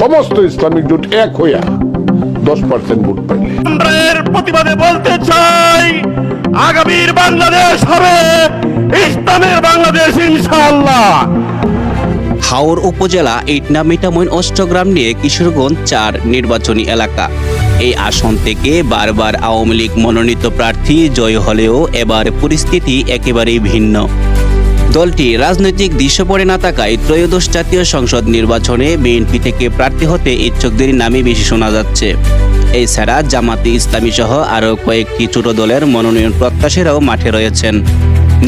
সমস্ত ইসলামিক জোট এক হইয়া দশ পার্সেন্ট ভোট পাইলে। প্রতিবাদে বলতে চাই আগামীর বাংলাদেশ হবে ইসলামের বাংলাদেশ ইনশাআল্লাহ। হাওর উপজেলা ইটনা মিঠামইন অষ্টগ্রাম নিয়ে কিশোরগঞ্জ চার নির্বাচনী এলাকা। এই আসন থেকে বারবার আওয়ামী লীগ মনোনীত প্রার্থী জয় হলেও এবার পরিস্থিতি একেবারেই ভিন্ন। দলটি রাজনৈতিক দৃশ্যপটে না থাকায় ত্রয়োদশ জাতীয় সংসদ নির্বাচনে বিএনপি থেকে প্রার্থী হতে ইচ্ছুকদের নামই বেশি শোনা যাচ্ছে। এছাড়া জামাতে ইসলামী সহ আরও কয়েকটি ছোট দলের মনোনয়ন প্রত্যাশীরাও মাঠে রয়েছেন।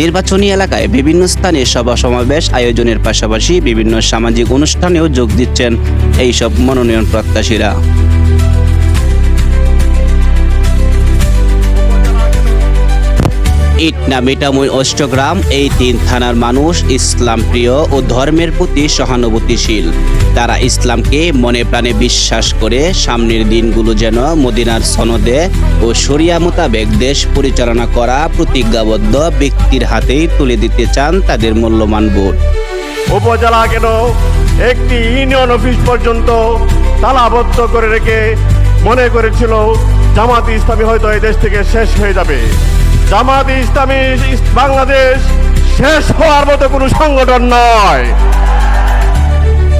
নির্বাচনী এলাকায় বিভিন্ন স্থানে সভা সমাবেশ আয়োজনের পাশাপাশি বিভিন্ন সামাজিক অনুষ্ঠানেও যোগ দিচ্ছেন এইসব মনোনয়ন প্রত্যাশীরা। ইটনা মিটামুই অষ্টগ্রাম, এই তিন থানার মানুষ ইসলাম প্রিয় ও ধর্মের প্রতি সহানুভূতিশীল। তারা ইসলামকে মনে প্রাণে বিশ্বাস করে সামনের দিনগুলো যেন মদিনার সনদে ও শরিয়া মোতাবেক দেশ পরিচালনা করা প্রতিজ্ঞাবদ্ধ ব্যক্তির হাতেই তুলে দিতে চান তাদের মূল্যবান ভোট। উপজেলা কেন একটি ইউনিয়ন অফিস পর্যন্ত তালাবদ্ধ করে রেখে মনে করেছিল জামাত ইসলামী হয়তো এই দেশ থেকে শেষ হয়ে যাবে। জামাত ইসলামী ইস- বাংলাদেশ শেষ হওয়ার মতো কোনো সংগঠন নয়।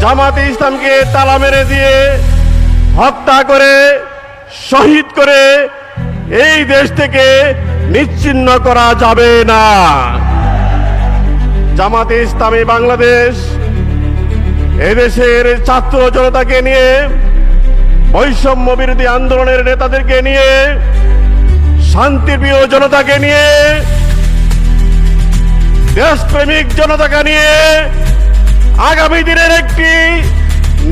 জামাত ইসলামকে তালা মেরে দিয়ে হত্যা করে, শহীদ করে এই দেশ থেকে নিচ্ছিন্ন করা যাবে না। জামাতে ইসলামী বাংলাদেশ এদেশের ছাত্র জনতাকে নিয়ে বৈষম্য বিরোধী আন্দোলনের নেতাদেরকে নিয়ে শান্তিপ্রিয় জনতাকে নিয়ে, দেশপ্রেমিক জনতাকে নিয়ে আগামী দিনের একটি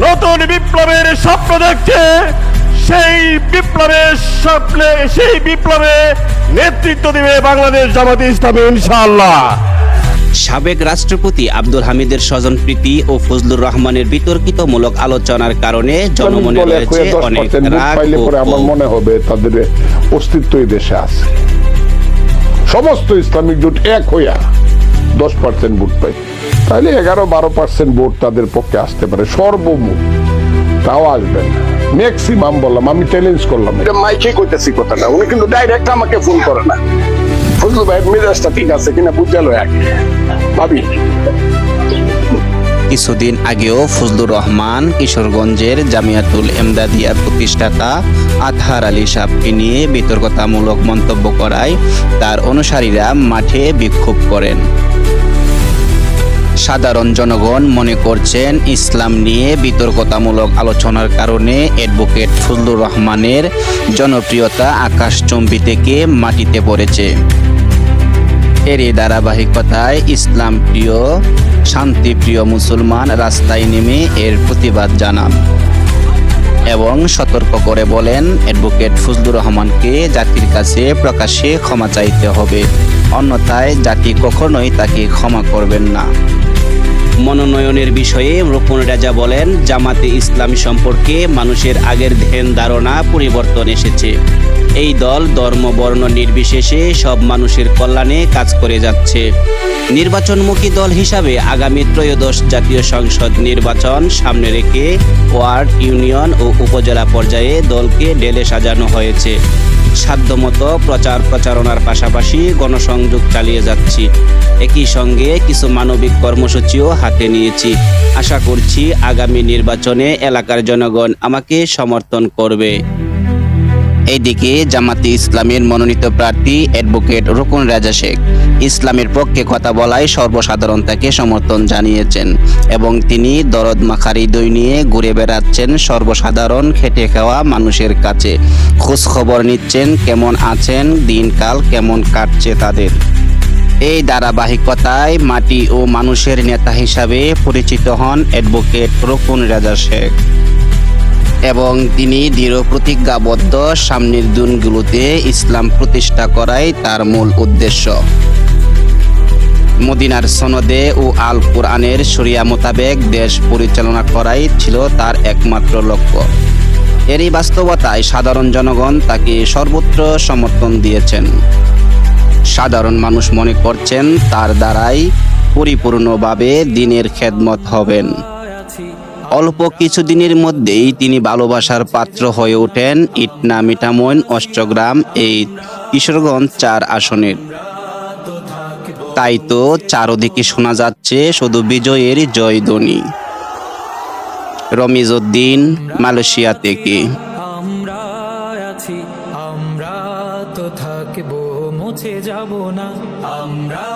নতুন বিপ্লবের স্বপ্ন দেখছে। সেই বিপ্লবের স্বপ্নে, সেই বিপ্লবে নেতৃত্ব দিবে বাংলাদেশ জামাতে ইসলামী, ইনশাআল্লাহ। সাবেক রাষ্ট্রপতি আব্দুল হামিদের স্বজনপ্রীতি ও ফজলুর রহমানের বিতর্কিতমূলক আলোচনার কারণে জনমনে রয়েছে অনেক রাগ ও আমার মনে হবে তাদের অস্তিত্ব এই দেশে আছে। সমস্ত ইসলামিক জোট এক হইয়া দশ পার্সেন্ট ভোট পাই তাহলে এগারো বারো পার্সেন্ট ভোট তাদের পক্ষে আসতে পারে। সর্বমোট তাও আসবে না। ম্যাক্সিমাম বললাম আমি চ্যালেঞ্জ করলাম। এটা মাইকে কইতেছি কথাটা উনি কিন্তু ডাইরেক্ট আমাকে ফোন করে না। ফজলু মেজাজটা ঠিক আছে কিনা বুঝালো এক। ভাবি। কিছুদিন আগেও ফজলুর রহমান কিশোরগঞ্জের জামিয়াতুল এমদাদিয়ার প্রতিষ্ঠাতা আতহার আলী সাহকে নিয়ে বিতর্কতামূলক মন্তব্য করায় তার অনুসারীরা মাঠে বিক্ষোভ করেন। সাধারণ জনগণ মনে করছেন ইসলাম নিয়ে বিতর্কতামূলক আলোচনার কারণে অ্যাডভোকেট ফজলুর রহমানের জনপ্রিয়তা আকাশচম্বী থেকে মাটিতে পড়েছে। এরই ধারাবাহিকতায় ইসলাম প্রিয় শান্তিপ্রিয় মুসলমান রাস্তায় নেমে এর প্রতিবাদ জানান। এবং সতর্ক করে বলেন, অ্যাডভোকেট ফজলুর রহমানকে জাতির কাছে প্রকাশ্যে ক্ষমা চাইতে হবে। অন্যথায় জাতি কখনোই তাকে ক্ষমা করবেন না। মনোনয়নের বিষয়ে রূপন রাজা বলেন, জামাতে ইসলামী সম্পর্কে মানুষের আগের ধ্যান ধারণা পরিবর্তন এসেছে। এই দল ধর্ম, বর্ণ নির্বিশেষে সব মানুষের কল্যাণে কাজ করে যাচ্ছে। নির্বাচনমুখী দল হিসাবে আগামী ত্রয়োদশ জাতীয় সংসদ নির্বাচন সামনে রেখে ওয়ার্ড, ইউনিয়ন ও উপজেলা পর্যায়ে দলকে ঢেলে সাজানো হয়েছে। সাধ্যমতো প্রচার প্রচারণার পাশাপাশি গণসংযোগ চালিয়ে যাচ্ছি। একই সঙ্গে কিছু মানবিক কর্মসূচিও হাতে নিয়েছি। আশা করছি আগামী নির্বাচনে এলাকার জনগণ আমাকে সমর্থন করবে। এইদিকে জামাতে ইসলামের মনোনীত প্রার্থী অ্যাডভোকেট রুকন রাজা শেখ ইসলামের পক্ষে কথা বলায় সর্বসাধারণ তাকে সমর্থন জানিয়েছেন এবং তিনি দরদ মাখারি হৃদয় নিয়ে ঘুরে বেড়াচ্ছেন সর্বসাধারণ খেটে খাওয়া মানুষের কাছে। খোঁজ খবর নিচ্ছেন কেমন আছেন, দিনকাল কেমন কাটছে তাদের। এই ধারাবাহিকতায় মাটি ও মানুষের নেতা হিসাবে পরিচিত হন অ্যাডভোকেট রকুন রাজা শেখ। এবং তিনি দৃঢ় প্রতিজ্ঞাবদ্ধ সামনের দিনগুলোতে ইসলাম প্রতিষ্ঠা করাই তার মূল উদ্দেশ্য। মদিনার সনদে ও আল কোরআনের শরিয়া মোতাবেক দেশ পরিচালনা করাই ছিল তার একমাত্র লক্ষ্য। এরই বাস্তবতায় সাধারণ জনগণ তাকে সর্বত্র সমর্থন দিয়েছেন। সাধারণ মানুষ মনে করছেন তার দ্বারাই পরিপূর্ণভাবে দিনের খেদমত হবেন। অল্প কিছুদিনের মধ্যেই তিনি ভালোবাসার পাত্র হয়ে ওঠেন ইটনা মিঠামইন, অষ্টগ্রাম, এই কিশোরগঞ্জ চার আসনের। তাই তো চারদিকে শোনা যাচ্ছে শুধু বিজয়ের জয়ধ্বনি রমিজউদ্দিন মালয়েশিয়া থেকে। আমরা আমরা তো থাকব, মুছে যাব না। আমরা